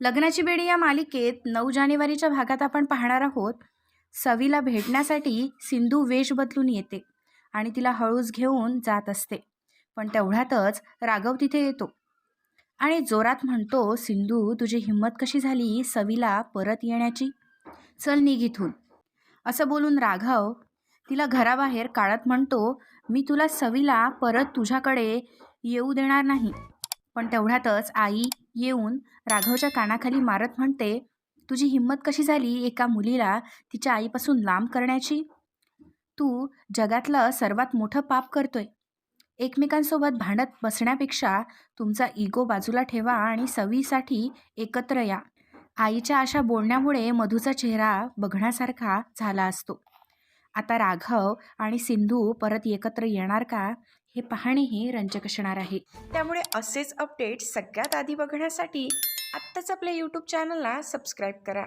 लग्नाची बेडी या मालिकेत नऊ जानेवारीच्या भागात आपण पाहणार आहोत. सवीला भेटण्यासाठी सिंधू वेश बदलून येते आणि तिला हळूच घेऊन जात असते. पण तेवढ्यातच राघव तिथे येतो. आणि जोरात म्हणतो सिंधू तुझी हिंमत कशी झाली सवीला परत येण्याची? चल निघ इथून. असं बोलून राघव तिला घराबाहेर काढत म्हणतो मी तुला सवीला परत तुझ्याकडे येऊ देणार नाही. पण तेवढ्यातच आई येऊन राघवच्या कानाखाली मारत म्हणते तुझी हिंमत कशी झाली एका मुलीला तिच्या आईपासून लांब करण्याची? तू जगातलं सर्वात मोठं पाप करतोय. एकमेकांसोबत भांडत बसण्यापेक्षा तुमचा इगो बाजूला ठेवा आणि सवीसाठी एकत्र या. आईच्या अशा बोलण्यामुळे मधूचा चेहरा बघण्यासारखा झाला असतो. आता राघव आणि सिंधू परत एकत्र येणार का? हे पाहणेही रंजक असणार आहे. त्यामुळे असेच अपडेट सगळ्यात आधी बघण्यासाठी आत्ताच आपल्या यूट्यूब चॅनलला सबस्क्राईब करा.